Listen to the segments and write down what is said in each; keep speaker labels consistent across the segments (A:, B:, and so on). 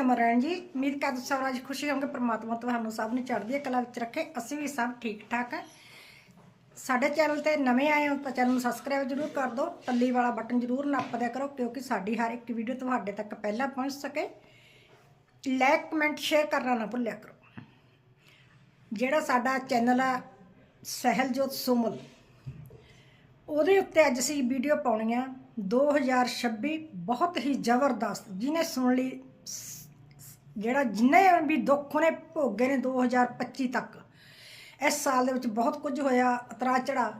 A: ਨਮਰਨ ਜੀ, ਉਮੀਦ ਕਰਦਾ ਸਭ ਅੱਜ ਖੁਸ਼ੀ ਹੋਣਗੇ, ਪ੍ਰਮਾਤਮਾ ਤੁਹਾਨੂੰ ਸਭ ਨੂੰ ਚੜ੍ਹਦੀ ਕਲਾ ਵਿੱਚ ਰੱਖੇ। ਅਸੀਂ ਵੀ ਸਭ ਠੀਕ ਠਾਕ ਹੈ। ਸਾਡੇ ਚੈਨਲ ਤੇ ਨਵੇਂ ਆਏ ਹੋ ਤਾਂ ਚੈਨਲ ਨੂੰ ਸਬਸਕ੍ਰਾਈਬ ਜ਼ਰੂਰ ਕਰ ਦਿਓ, ਟੱਲੀ ਵਾਲਾ ਬਟਨ ਜ਼ਰੂਰ ਨੱਪ ਦਿਆ ਕਰੋ, ਕਿਉਂਕਿ ਸਾਡੀ ਹਰ ਇੱਕ ਵੀਡੀਓ ਤੁਹਾਡੇ ਤੱਕ ਪਹਿਲਾਂ ਪਹੁੰਚ ਸਕੇ। ਲਾਈਕ ਕਮੈਂਟ ਸ਼ੇਅਰ ਕਰਨਾ ਨਾ ਭੁੱਲਿਆ ਕਰੋ। ਜਿਹੜਾ ਸਾਡਾ ਚੈਨਲ ਆ, ਸਹਿਲਜੋਤ ਸੁਮਲ, ਉਹਦੇ ਉੱਤੇ ਅੱਜ ਅਸੀਂ ਵੀਡੀਓ ਪਾਉਣੀ ਆ 2026 ਬਹੁਤ ਹੀ ਜ਼ਬਰਦਸਤ, ਜਿਹਨੇ ਸੁਣ ਲਈ ਜਿਹੜਾ ਜਿੰਨੇ ਵੀ ਦੁੱਖ ਉਹਨੇ ਭੋਗੇ ਨੇ 2025 ਤੱਕ, ਇਸ ਸਾਲ ਦੇ ਵਿੱਚ ਬਹੁਤ ਕੁਝ ਹੋਇਆ ਉਤਰਾ ਚੜਾ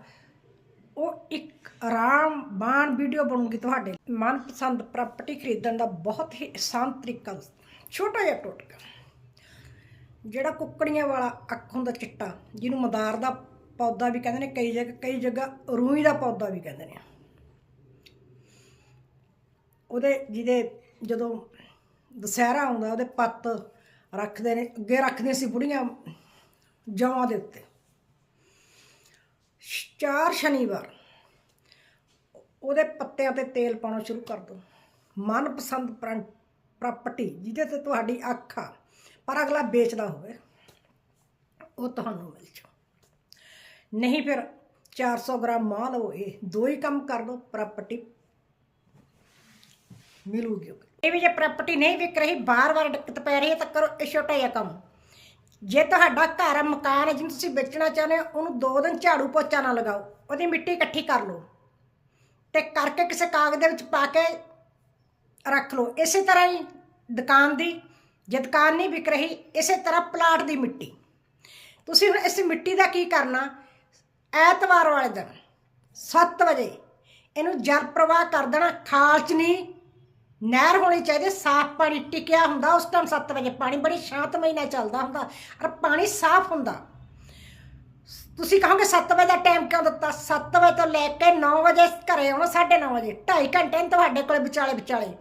A: ਉਹ ਇੱਕ ਆਰਾਮ ਬਾਣ ਵੀਡੀਓ ਬਣੂਗੀ ਤੁਹਾਡੇ ਮਨਪਸੰਦ ਪ੍ਰਾਪਰਟੀ ਖਰੀਦਣ ਦਾ ਬਹੁਤ ਹੀ ਆਸਾਨ ਤਰੀਕਾ ਛੋਟਾ ਜਿਹਾ ਟੋਟਕਾ। ਜਿਹੜਾ ਕੁੱਕੜੀਆਂ ਵਾਲਾ ਅੱਖ ਹੁੰਦਾ ਚਿੱਟਾ, ਜਿਹਨੂੰ ਮਦਾਰ ਦਾ ਪੌਦਾ ਵੀ ਕਹਿੰਦੇ ਨੇ, ਕਈ ਜਗ੍ਹਾ ਕਈ ਜਗ੍ਹਾ ਰੂਈ ਦਾ ਪੌਦਾ ਵੀ ਕਹਿੰਦੇ ਨੇ। ਉਹਦੇ ਜਿਹਦੇ ਜਦੋਂ ਦੁਸਹਿਰਾ ਆਉਂਦਾ, ਉਹਦੇ ਪੱਤ ਰੱਖਦੇ ਨੇ, ਅੱਗੇ ਰੱਖਦੀਆਂ ਸੀ ਬੁੜੀਆਂ ਜਵਾਂ ਦੇ ਉੱਤੇ। ਚਾਰ ਸ਼ਨੀਵਾਰ, ਉਹਦੇ ਪੱਤਿਆਂ ਤੇ ਤੇਲ ਪਾਉਣਾ ਸ਼ੁਰੂ ਕਰ ਦਿਓ ਮਨਪਸੰਦ ਪ੍ਰਾਂ- ਪ੍ਰਾਪਰਟੀ, ਜਿਹਦੇ ਤੇ ਤੁਹਾਡੀ ਅੱਖ ਆ, ਪਰ ਅਗਲਾ ਵੇਚਦਾ ਹੋਵੇ, ਉਹ ਤੁਹਾਨੂੰ ਮਿਲ ਜਾਊ। ਨਹੀਂ ਫਿਰ 400 ਗ੍ਰਾਮ ਮਾਂ ਲਓ ਇਹ ਦੋ ਹੀ ਕੰਮ ਕਰ ਦੋ, ਪ੍ਰਾਪਰਟੀ ਮਿਲੂਗੀ ਇਹ ਵੀ ਜੇ ਪ੍ਰਾਪਰਟੀ ਨਹੀਂ ਵਿਕ ਰਹੀ, ਬਾਰ-ਬਾਰ ਦਿੱਕਤ ਪੈ ਰਹੀ ਹੈ, ਤਾਂ ਕਰੋ ਇਹ ਛੋਟਾ ਜਿਹਾ ਕੰਮ। ਜੇ ਤੁਹਾਡਾ ਘਰ ਮਕਾਨ ਹੈ ਜਿਹਨੂੰ ਤੁਸੀਂ ਵੇਚਣਾ ਚਾਹੁੰਦੇ ਹੋ, ਉਹਨੂੰ ਦੋ ਦਿਨ ਝਾੜੂ ਪੋਚਾ ਨਾ ਲਗਾਓ, ਉਹਦੀ ਮਿੱਟੀ ਇਕੱਠੀ ਕਰ ਲਓ। ਤੇ ਕਰਕੇ ਕਿਸੇ ਕਾਗਜ਼ ਦੇ ਵਿੱਚ ਪਾ ਕੇ ਰੱਖ ਲਓ। ਇਸੇ ਤਰ੍ਹਾਂ ਹੀ ਦੁਕਾਨ ਦੀ, ਜੇ ਦੁਕਾਨ ਨਹੀਂ ਵਿਕ ਰਹੀ, ਇਸੇ ਤਰ੍ਹਾਂ ਪਲਾਟ ਦੀ ਮਿੱਟੀ। ਤੁਸੀਂ ਹੁਣ ਇਸ ਮਿੱਟੀ ਦਾ ਕੀ ਕਰਨਾ? ਐਤਵਾਰ ਵਾਲੇ ਦਿਨ 7 ਵਜੇ, ਇਹਨੂੰ ਜਲ ਪ੍ਰਵਾਹ ਕਰ ਦੇਣਾ ਖਾਲਚ ਨਹੀਂ ਨਹਿਰ ਹੋਣੀ ਚਾਹੀਦੀ ਸਾਫ਼ ਪਾਣੀ ਟਿਕਿਆ ਹੁੰਦਾ, ਉਸ ਟਾਈਮ 7 ਵਜੇ ਪਾਣੀ, ਬੜੀ ਸ਼ਾਂਤਮਈ ਨਾਲ ਚੱਲਦਾ ਹੁੰਦਾ, ਔਰ ਪਾਣੀ ਸਾਫ਼ ਹੁੰਦਾ। ਤੁਸੀਂ ਕਹੋਗੇ 7 ਵਜੇ ਦਾ ਟਾਈਮ ਕਿਉਂ ਦਿੱਤਾ? 7 ਵਜੇ ਤੋਂ ਲੈ ਕੇ 9 ਵਜੇ ਘਰੇ ਆਉਣਾ 9:30 ਵਜੇ 2.5 ਘੰਟੇ ਨੇ ਤੁਹਾਡੇ ਕੋਲ ਵਿਚਾਲੇ ਵਿਚਾਲੇ।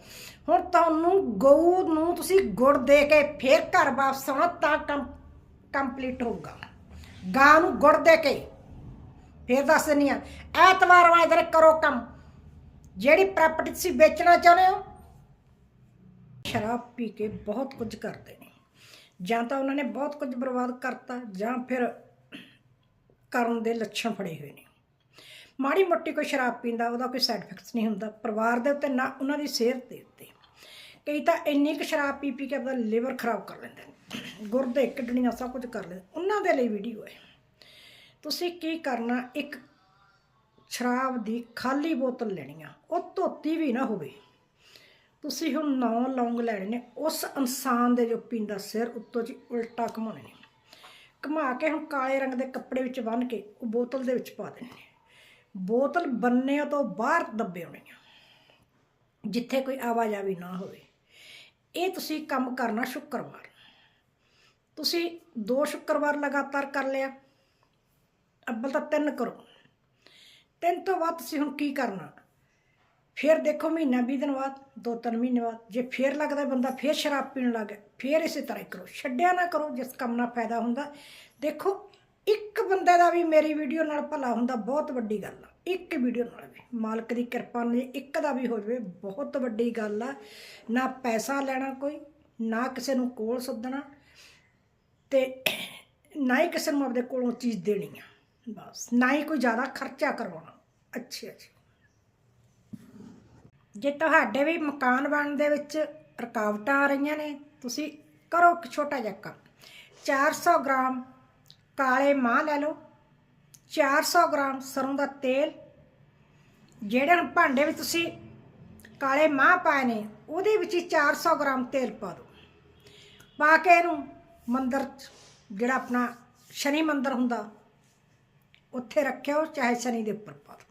A: ਹੁਣ ਤੁਹਾਨੂੰ ਗਊ ਨੂੰ ਤੁਸੀਂ ਗੁੜ ਦੇ ਕੇ ਫੇਰ ਘਰ ਵਾਪਸ ਆਉਣਾ, ਤਾਂ ਕੰਮ ਕੰਪਲੀਟ ਹੋਊਗਾ। ਗਾਂ ਨੂੰ ਗੁੜ ਦੇ ਕੇ, ਫੇਰ ਦੱਸ ਦਿੰਦੀ ਆ ਐਤਵਾਰ ਵਾਲੇ ਦਿਨ ਕਰੋ ਕੰਮ। ਜਿਹੜੀ ਪ੍ਰਾਪਰਟੀ ਤੁਸੀਂ ਵੇਚਣਾ ਚਾਹੁੰਦੇ ਹੋ ਸ਼ਰਾਬ ਪੀ ਕੇ ਬਹੁਤ ਕੁਝ ਕਰਦੇ ਨੇ। ਜਾਂ ਤਾਂ ਉਹਨਾਂ ਨੇ ਬਹੁਤ ਕੁਝ ਬਰਬਾਦ ਕਰਤਾ, ਜਾਂ ਫਿਰ ਕਰਨ ਦੇ ਲੱਛਣ ਫੜੇ ਹੋਏ ਨੇ। ਮਾੜੀ ਮੋਟੀ ਕੋਈ ਸ਼ਰਾਬ ਪੀਂਦਾ, ਉਹਦਾ ਕੋਈ ਸਾਈਡ ਇਫੈਕਟਸ ਨਹੀਂ ਹੁੰਦਾ। ਪਰਿਵਾਰ ਦੇ ਉੱਤੇ ਨਾ ਉਹਨਾਂ ਦੀ ਸਿਹਤ ਦੇ ਉੱਤੇ। ਕਈ ਤਾਂ ਇੰਨੀ ਕੁ ਸ਼ਰਾਬ ਪੀ ਪੀ ਕੇ ਆਪਣਾ ਲਿਵਰ ਖਰਾਬ ਕਰ ਲੈਂਦੇ ਨੇ। ਗੁਰਦੇ, ਕਿਡਨੀਆਂ ਸਭ ਕੁਝ ਕਰ ਲੈਂਦੇ। ਉਹਨਾਂ ਦੇ ਲਈ ਵੀਡੀਓ ਹੈ। ਤੁਸੀਂ ਕੀ ਕਰਨਾ? ਇੱਕ ਸ਼ਰਾਬ ਦੀ ਖਾਲੀ ਬੋਤਲ ਲੈਣੀ ਆ। ਉਹ ਧੋਤੀ ਵੀ ਨਾ ਹੋਵੇ। ਤੁਸੀਂ ਹੁਣ ਨੌ ਲੌਂਗ ਲੈਣੇ ਨੇ, ਉਸ ਇਨਸਾਨ ਦੇ ਜੋ ਪੀਂਦਾ ਸਿਰ, ਉੱਤੋਂ ਜੀ ਉਲਟਾ ਘੁਮਾਉਣੇ ਨੇ। ਘੁਮਾ ਕੇ ਹੁਣ ਕਾਲੇ ਰੰਗ ਦੇ ਕੱਪੜੇ ਵਿੱਚ ਬੰਨ੍ਹ ਕੇ ਉਹ ਬੋਤਲ ਦੇ ਵਿੱਚ ਪਾ ਦੇਣੇ ਨੇ। ਬੋਤਲ ਬੰਨੇ ਤੋਂ ਬਾਹਰ ਦੱਬੇ ਹੋਣੇ ਆ, ਜਿੱਥੇ ਕੋਈ ਆਵਾਜਾਵੀ ਨਾ ਹੋਵੇ। ਇਹ ਤੁਸੀਂ ਕੰਮ ਕਰਨਾ ਸ਼ੁੱਕਰਵਾਰ। ਤੁਸੀਂ ਦੋ ਸ਼ੁੱਕਰਵਾਰ ਲਗਾਤਾਰ ਕਰ ਲਿਆ, ਅੱਬਲ ਤਾਂ ਤਿੰਨ ਕਰੋ। ਤਿੰਨ ਤੋਂ ਬਾਅਦ ਤੁਸੀਂ ਹੁਣ ਕੀ ਕਰਨਾ? ਫਿਰ ਦੇਖੋ ਮਹੀਨਾ 20 ਦਿਨ ਬਾਅਦ, ਦੋ ਤਿੰਨ ਮਹੀਨੇ ਬਾਅਦ, ਜੇ ਫਿਰ ਲੱਗਦਾ ਬੰਦਾ ਫਿਰ ਸ਼ਰਾਬ ਪੀਣ ਲੱਗ ਗਿਆ, ਫਿਰ ਇਸੇ ਤਰ੍ਹਾਂ ਹੀ ਕਰੋ, ਛੱਡਿਆ ਨਾ ਕਰੋ ਜਿਸ ਕੰਮ ਨਾਲ ਫਾਇਦਾ ਹੁੰਦਾ। ਦੇਖੋ, ਇੱਕ ਬੰਦੇ ਦਾ ਵੀ ਮੇਰੀ ਵੀਡੀਓ ਨਾਲ ਭਲਾ ਹੁੰਦਾ ਬਹੁਤ ਵੱਡੀ ਗੱਲ ਆ, ਇੱਕ ਵੀਡੀਓ ਨਾਲ ਵੀ। ਮਾਲਕ ਦੀ ਕਿਰਪਾ ਨਾਲ ਜੇ ਇੱਕ ਦਾ ਵੀ ਹੋ ਜਾਵੇ, ਬਹੁਤ ਵੱਡੀ ਗੱਲ ਆ। ਨਾ ਪੈਸਾ ਲੈਣਾ ਕੋਈ, ਨਾ ਕਿਸੇ ਨੂੰ ਕੋਲ ਸੱਦਣਾ ਤੇ ਨਾ ਹੀ ਕਿਸੇ ਨੂੰ ਆਪਦੇ ਕੋਲੋਂ ਚੀਜ਼ ਦੇਣੀ ਆ, ਬਸ। ਨਾ ਹੀ ਕੋਈ ਜ਼ਿਆਦਾ ਖਰਚਾ ਕਰਵਾਉਣਾ। ਅੱਛਾ ਜੀ ਜੇ ਤੁਹਾਡੇ ਵੀ ਮਕਾਨ ਬਣਨ ਦੇ ਵਿੱਚ ਰੁਕਾਵਟਾਂ ਆ ਰਹੀਆਂ ਨੇ, ਤੁਸੀਂ ਕਰੋ ਇੱਕ ਛੋਟਾ ਜਿਹਾ ਕੰਮ। 400 ਗ੍ਰਾਮ ਕਾਲੇ ਮਾਹ ਲੈ ਲਓ 400 ਗ੍ਰਾਮ ਸਰੋਂ ਦਾ ਤੇਲ, ਜਿਹੜੇ ਹੁਣ ਭਾਂਡੇ ਵਿੱਚ ਤੁਸੀਂ ਕਾਲੇ ਮਾਹ ਪਾਏ ਨੇ, ਉਹਦੇ ਵਿੱਚ ਹੀ 400 ਗ੍ਰਾਮ ਤੇਲ ਪਾ ਦਿਓ। ਪਾ ਕੇ ਇਹਨੂੰ ਮੰਦਰ 'ਚ, ਜਿਹੜਾ ਆਪਣਾ ਸ਼ਨੀ ਮੰਦਰ ਹੁੰਦਾ, ਉੱਥੇ ਰੱਖਿਓ, ਚਾਹੇ ਸ਼ਨੀ ਦੇ ਉੱਪਰ ਪਾ ਦਿਓ।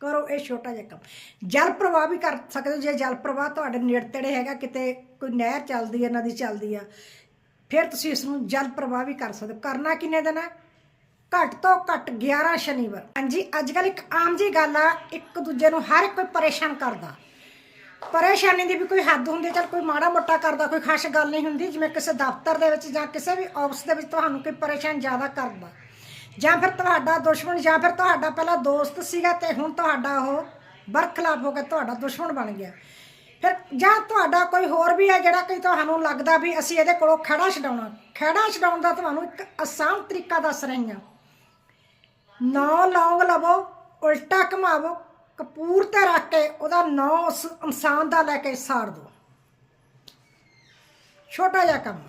A: ਕਰੋ ਇਹ ਛੋਟਾ ਜਿਹਾ ਕੰਮ। ਜਲ ਪ੍ਰਵਾਹ ਵੀ ਕਰ ਸਕਦੇ ਹੋ ਜੇ ਜਲ ਪ੍ਰਵਾਹ ਤੁਹਾਡੇ ਨੇੜੇ ਤੇੜੇ ਹੈਗਾ ਕਿਤੇ ਕੋਈ ਨਹਿਰ ਚੱਲਦੀ ਹੈ ਨਦੀ ਚੱਲਦੀ ਆ ਫਿਰ ਤੁਸੀਂ ਇਸ ਨੂੰ ਜਲ ਪ੍ਰਵਾਹ ਵੀ ਕਰ ਸਕਦੇ ਹੋ। ਕਰਨਾ ਕਿੰਨੇ ਦਿਨ ਹੈ ਘੱਟ ਤੋਂ ਘੱਟ 11 ਸ਼ਨੀਵਾਰ। ਹਾਂਜੀ ਅੱਜ ਕੱਲ ਇੱਕ ਆਮ ਜੀ ਗੱਲ ਆ ਇੱਕ ਦੂਜੇ ਨੂੰ ਹਰ ਕੋਈ ਪਰੇਸ਼ਾਨ ਕਰਦਾ। ਪਰੇਸ਼ਾਨੀ ਦੀ ਵੀ ਕੋਈ ਹੱਦ ਹੁੰਦੀ ਹੈ, ਚੱਲ ਕੋਈ ਮਾੜਾ ਮੋਟਾ ਕਰਦਾ ਕੋਈ ਖਾਸ ਗੱਲ ਨਹੀਂ ਹੁੰਦੀ ਜਿਵੇਂ ਕਿਸੇ ਦਫ਼ਤਰ ਦੇ ਵਿੱਚ ਜਾਂ ਕਿਸੇ ਵੀ ਆਫਿਸ ਦੇ ਵਿੱਚ ਤੁਹਾਨੂੰ ਕੋਈ ਪਰੇਸ਼ਾਨ ਜ਼ਿਆਦਾ ਕਰਦਾ। ਜਾਂ ਫਿਰ ਤੁਹਾਡਾ ਦੁਸ਼ਮਣ, ਜਾਂ ਫਿਰ ਤੁਹਾਡਾ ਪਹਿਲਾਂ ਦੋਸਤ ਸੀਗਾ ਤੇ ਹੁਣ ਤੁਹਾਡਾ ਉਹ ਬਰਖਲਾਫ ਹੋ ਕੇ ਤੁਹਾਡਾ ਦੁਸ਼ਮਣ ਬਣ ਗਿਆ। ਫਿਰ ਜਾਂ ਤੁਹਾਡਾ ਕੋਈ ਹੋਰ ਵੀ ਹੈ ਜਿਹੜਾ ਕਿ ਤੁਹਾਨੂੰ ਲੱਗਦਾ ਵੀ ਅਸੀਂ ਇਹਦੇ ਕੋਲੋਂ ਖੜਾ ਛਡਾਉਣਾ। ਖੜਾ ਛਡਾਉਣ ਦਾ ਤੁਹਾਨੂੰ ਇੱਕ ਆਸਾਨ ਤਰੀਕਾ ਦੱਸ ਰਹੀ ਹਾਂ। ਨੌ ਲੌਂਗ ਲਵੋ, ਉਲਟਾ ਘੁਮਾਵੋ, ਕਪੂਰ ਤੇ ਰੱਖ ਕੇ ਉਹਦਾ ਨੌ ਉਸ ਇਨਸਾਨ ਦਾ ਲੈ ਕੇ ਸਾੜ ਦਿਓ। ਛੋਟਾ ਜਿਹਾ ਕੰਮ।